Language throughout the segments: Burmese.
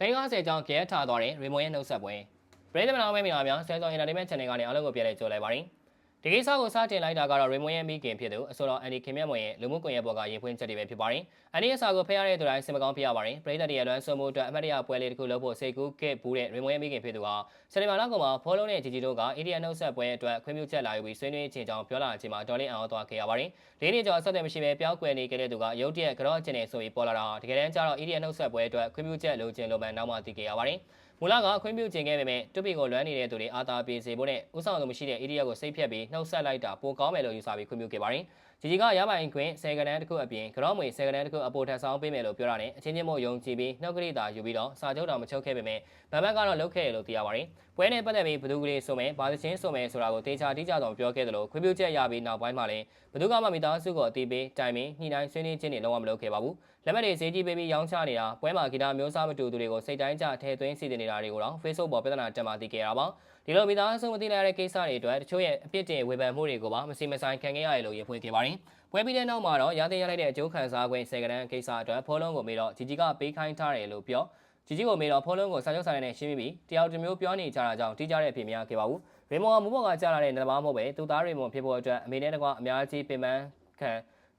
350ကျောင်းကျဲထားသွားတဲ့ရေမွန်ရဲ့နှုတ်ဆက်ပွဲပရိသတ်မနာမဲမင်္ဂလာများဆဲဆောင်း entertainment channel ကနေအားလုံးကိုပြန်လည်ကြိုလိုက်ပါရစေ ဒီကိစ္စကိုစတင်လိုက်တာကတော့ရေမွန်ရဲ့မိခင်ဖြစ်သူအဆိုတော်အန်ဒီခင်မြတ်မွန်ရဲ့လူမှုကွန်ရက်ပေါ်ကရေဖွင့်ချက်တွေပဲဖြစ်ပါတယ်အန်ဒီရဲ့စာကိုဖတ်ရတဲ့သူတိုင်းစင်မကောင်းဖြစ်ရပါတယ်ပရိသတ်တွေရဲ့လွမ်းဆွမှုအတွက်အမှတ်တရပွဲလေးတစ်ခုလုပ်ဖို့စိတ်ကူးခဲ့ဘူးတဲ့ရေမွန်ရဲ့မိခင်ဖြစ်သူဟာစနေမာလာကောင်မှာဖောလုံးနဲ့ဂျီဂျီတို့ကအေဒီယနှုတ်ဆက်ပွဲအတွက်ခွင့်ပြုချက်လာယူပြီးဆွေးနွေးခြင်းကြောင့်ပြောလာခြင်းမှာဒေါ်လင်းအောင်သွားခဲ့ရပါတယ်လေးနှစ်ကျော်ဆက်သွယ်မရှိဘဲပျောက်ကွယ်နေခဲ့တဲ့သူကရုတ်တရက်ကြော့ကျင်နေဆိုပြီးပေါ်လာတာတကယ်တမ်းကျတော့အေဒီယနှုတ်ဆက်ပွဲအတွက်ခွင့်ပြုချက်လိုချင်လိုမှန်နောက်မှသိခဲ့ရပါတယ် မူလကအခွင့်ပြုခြင်းခဲ့ပေမဲ့တွပီကိုလွမ်းနေတဲ့သူတွေအာသာပြေစေဖို့နဲ့ဥဆောင်သူမရှိတဲ့အေဒီယကိုစိတ်ဖြတ်ပြီးနှုတ်ဆက်လိုက်တာပိုကောင်းမယ်လို့ယူဆပြီးခွင့်ပြုခဲ့ပါတယ်။ဂျီဂျီကရပိုင်ခွင့်ဆယ်ကနန်းတစ်ခုအပြင်ကြော့မွေဆယ်ကနန်းတစ်ခုအပေါ်ထပ်ဆောင်ပေးမယ်လို့ပြောတာနဲ့အချင်းချင်းမို့ယုံကြည်ပြီးနှုတ်ကလေးသာယူပြီးတော့စာချုပ်တော်မချုပ်ခဲ့ပေမဲ့ဗန်ဘက်ကတော့လုတ်ခဲ့ရလို့သိရပါတယ်။ပွဲနဲ့ပတ်သက်ပြီးဘယ်သူကလေးဆိုမယ်ဘာသချင်းဆိုမယ်ဆိုတာကိုတေချာတိကျစွာပြောခဲ့တယ်လို့ခွင့်ပြုချက်ရပြီးနောက်ပိုင်းမှာလည်းဘယ်သူကမှမိသားစုကိုအတီးပေးတိုင်ပင်ညှိနှိုင်းဆွေးနွေးခြင်းတွေလုံးဝမလုပ်ခဲ့ပါဘူး။လက်မှတ်တွေဈေးကြီးပေးပြီးရောင်းချနေတာပွဲမှာဂီတာမျိုးစားမတူသူတွေကိုစိတ်တိုင်းကြထဲသွင်းစီတင်နေတာတွေကိုတော့ Facebook ပေါ်ပြဿနာတက်မှသိခဲ့ရတာပါ။ဒီလိုမိသားစုမသိလိုက်တဲ့ကိစ္စတွေအတွက်တချို့ရဲ့အပြစ်တင်ဝေဖန်မှုတွေကိုပါမစီမဆိုင်ခံခဲ့ရတယ်လို့ရဖွင့်ခဲ့ပါတယ်။ပွဲပြီးတဲ့နောက်မှာတော့ရတဲ့ရလိုက်တဲ့အကျိုးခံစား권စေကရန်ကိစ္စအတွက်ဖောလုံးကိုမေးတော့ဂျီဂျီကပေးခိုင်းထားတယ်လို့ပြောဂျီဂျီကိုမေးတော့ဖောလုံးကိုစာချုပ်ဆိုင်နဲ့ရှင်းပြီးတယောက်တစ်မျိုးပြောနေကြတာကြောင့်တိကျတဲ့အဖြစ်မရခဲ့ပါဘူး။ရေမွန်ကမူဘော်ကကြားလာတဲ့နံပါတ်မဟုတ်ပဲသူသားရေမွန်ဖြစ်ဖို့အတွက်အမေနဲ့တကွအများကြီးပင်ပန်းခံ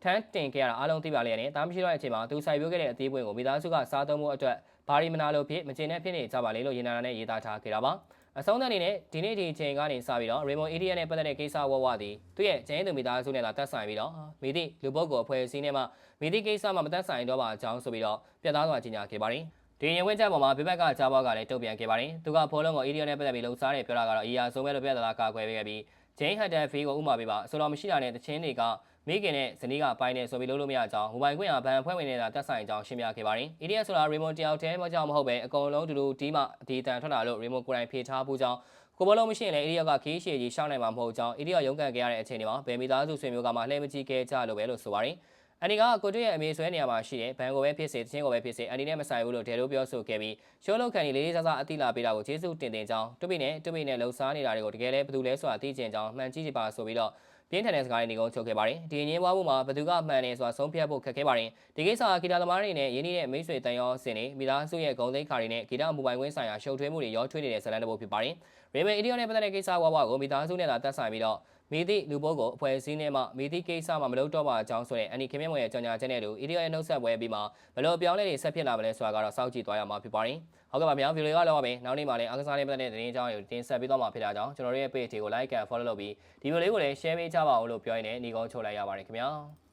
ထန်းတင်ခဲ့ရတာအားလုံးသိပါလေနဲ့တားမရှိတော့တဲ့အချိန်မှာသူစိုက်ပျိုးခဲ့တဲ့အသေးပွင့်ကိုမိသားစုကစားသုံးမှုအတွက်ဘာရီမနာလို့ဖြစ်မကျင်တဲ့ဖြစ်နေကြပါလေလို့ရင်နာနဲ့ရေးသားထားခဲ့တာပါအဆုံးသတ်အနေနဲ့ဒီနေ့ဒီအချိန်ကနေစပြီးတော့ Rainbow Area နဲ့ပတ်သက်တဲ့ကိစ္စဝဝသည်သူ့ရဲ့ကျင်းသူမိသားစုနဲ့သာတက်ဆိုင်ပြီးတော့မိသည့်လူပုဂ္ဂိုလ်အဖွဲ့အစည်းနဲ့မှမိသည့်ကိစ္စမှမတက်ဆိုင်တော့ပါအကြောင်းဆိုပြီးတော့ပြတ်သားစွာကြေညာခဲ့ပါတယ်ဒီရင်ဝင်းချက်ပေါ်မှာဘိဘက်ကကြားဘောကလည်းတုံ့ပြန်ခဲ့ပါတယ်သူကဖိုးလုံးကို area နဲ့ပတ်သက်ပြီးလှုပ်ရှားတယ်ပြောတာကတော့အီယာဆုံးပဲလို့ပြတ်သားကာကွယ်ပေးခဲ့ပြီး Jane Hatter Fee ကိုဥမာပေးပါဆိုတော့မရှိတာနဲ့တချင်းတွေကမိခင်နဲ့ဇနီးကပိုင်းနေဆိုပြီးလို့လို့မရကြောင်းမိုဘိုင်ခွင့်အားဘန်ဖွဲ့ဝင်နေတာတက်ဆိုင်ကြောင်းရှင်းပြခဲ့ပါတယ်။ EDS ဆိုတာ remote တယောက်တည်းမကြောက်မဟုတ်ပဲအကုန်လုံးတူတူဒီမှဒီတန်ထွက်လာလို့ remote ကိုယ်တိုင်ဖြေထားဖို့ကြောင်းကိုဘလုံးမရှိရင်လည်း EDS ကခီးရှည်ကြီးရှောင်းနိုင်မှာမဟုတ်ကြောင်း EDS ရုံးကန်ခဲ့ရတဲ့အချိန်တွေမှာဗယ်မီသားစုဆွေမျိုးကမှလှည့်မကြည့်ခဲ့ကြလို့ပဲလို့ဆိုပါတယ်။ အန်ဒီကကိုတွေ့ရဲ့အမေဆွဲနေရာမှာရှိတဲ့ဘန်ကိုပဲဖြစ်စေတချင်းကိုပဲဖြစ်စေအန်ဒီနဲ့မဆိုင်ဘူးလို့ဒဲလို့ပြောဆိုခဲ့ပြီးရှိုးလောက်ခံဒီလေးလေးစားစားအတိလာပေးတာကိုကျေးဇူးတင်တင်ကြောင်းတွပိနဲ့တွပိနဲ့လှူစားနေတာတွေကိုတကယ်လဲဘယ်သူလဲဆိုတာသိချင်ကြောင်းမှန်ကြည့်ကြပါဆိုပြီးတော့ပြင်းထန်တဲ့စကားတွေနေကုန်ချုပ်ခဲ့ပါတယ်ဒီငင်းပွားမှုမှာဘသူကမှန်တယ်ဆိုတာဆုံးဖြတ်ဖို့ခက်ခဲပါတယ်ဒီကိစ္စကဂီတာသမားတွေနဲ့ယင်းနေတဲ့မိတ်ဆွေတန်ရောစင်တွေမိသားစုရဲ့ဂုံသိက္ခာတွေနဲ့ဂီတမူပိုင်ခွင့်ဆိုင်ရာရှုပ်ထွေးမှုတွေရောထွေးနေတဲ့ဇာတ်လမ်းတစ်ပုဒ်ဖြစ်ပါတယ်ရေမန်အီဒီယိုနဲ့ပတ်သက်တဲ့ကိစ္စဝါဝါကိုမိသားစုနဲ့သာတက်ဆိုင်ပြီးတော့ မိသည့်လူပုဂ္ဂိုလ်အဖွဲ့အစည်းနဲ့မှမိသည့်ကိစ္စမှမလုပ်တော့ပါအကြောင်းဆိုတဲ့အန်နီခင်မြတ်မွေရဲ့ကြော်ညာချက်နဲ့တူအီဒီယိုရဲ့နှုတ်ဆက်ပွဲပြီးမှဘယ်လိုပြောင်းလဲတွေဆက်ဖြစ်လာမလဲဆိုတာကတော့စောင့်ကြည့်သွားရမှာဖြစ်ပါတယ်ဟုတ်ကဲ့ပါဗျာဗီဒီယိုကတော့ပဲနောက်နေ့မှလည်းအားကစားလေးပတ်သက်တဲ့သတင်းအကြောင်းတွေကိုတင်ဆက်ပေးသွားမှာဖြစ်တာကြောင့်ကျွန်တော်တို့ရဲ့ page ကို like and follow လုပ်ပြီးဒီဗီဒီယိုလေးကိုလည်း share ပေးကြပါဦးလို့ပြောရင်းနဲ့ညီကုန်းချုပ်လိုက်ရပါတယ်ခင်ဗျာ